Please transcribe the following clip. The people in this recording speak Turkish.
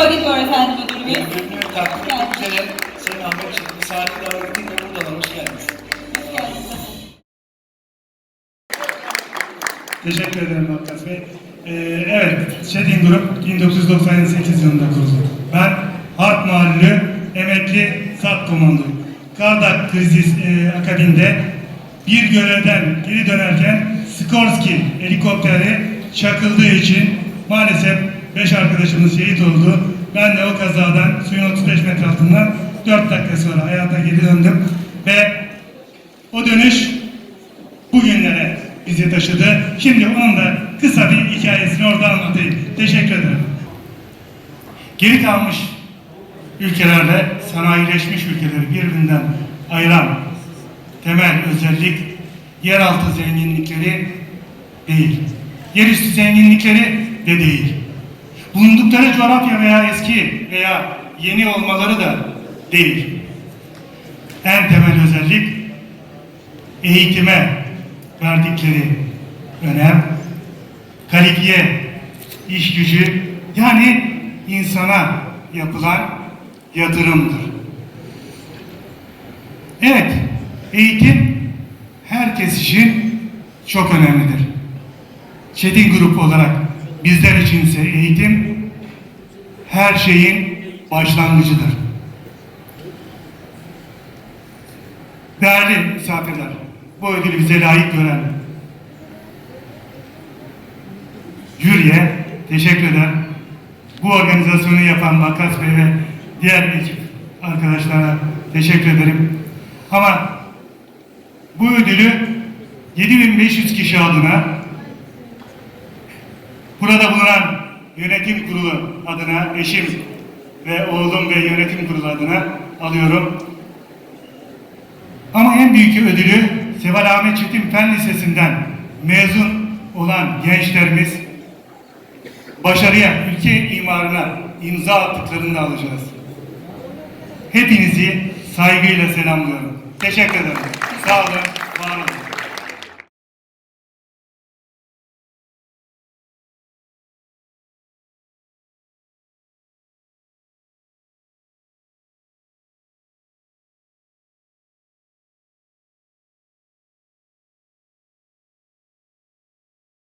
vakit var efendim ödül bey. Ünlü takdim etmek üzere Sayın Ahmet Çetin saati davetiyle buradan hoş geldiniz. Teşekkür ederim Vakkas Bey. Ee, evet, Şedin Grup 1998 yılında kuruldu. Ben Harp Mahallü emekli SAT komandoyum. Kardak krizi e, akabinde bir görevden geri dönerken Skorsky helikopteri çakıldığı için maalesef 5 arkadaşımız şehit oldu. Ben de o kazadan suyun 35 metre altından 4 dakika sonra hayata geri döndüm ve o dönüş bugünlere bizi taşıdı. Şimdi onun da kısa bir hikayesini orada anlatayım. Teşekkür ederim. Geri kalmış ülkelerle sanayileşmiş ülkeleri birbirinden ayıran temel özellik yeraltı zenginlikleri değil. Yerüstü zenginlikleri de değil. Bulundukları coğrafya veya eski veya yeni olmaları da değil. En temel özellik eğitime verdikleri önem, kalifiye iş gücü yani insana yapılan yatırımdır. Evet, eğitim herkes için çok önemlidir. Çetin grup olarak bizler içinse eğitim her şeyin başlangıcıdır. Değerli misafirler, bu ödülü bize layık gören jüriye teşekkür eder. Bu organizasyonu yapan Makas Bey ve diğer ekip arkadaşlara teşekkür ederim. Ama bu ödülü 7500 kişi adına burada bulunan yönetim kurulu adına eşim ve oğlum ve yönetim kurulu adına alıyorum. Ama en büyük ödülü Seval Ahmet Çetin Fen Lisesi'nden mezun olan gençlerimiz başarıya, ülke imarına imza attıklarını alacağız. Hepinizi saygıyla selamlıyorum. Teşekkür ederim. Sağ olun, var olun.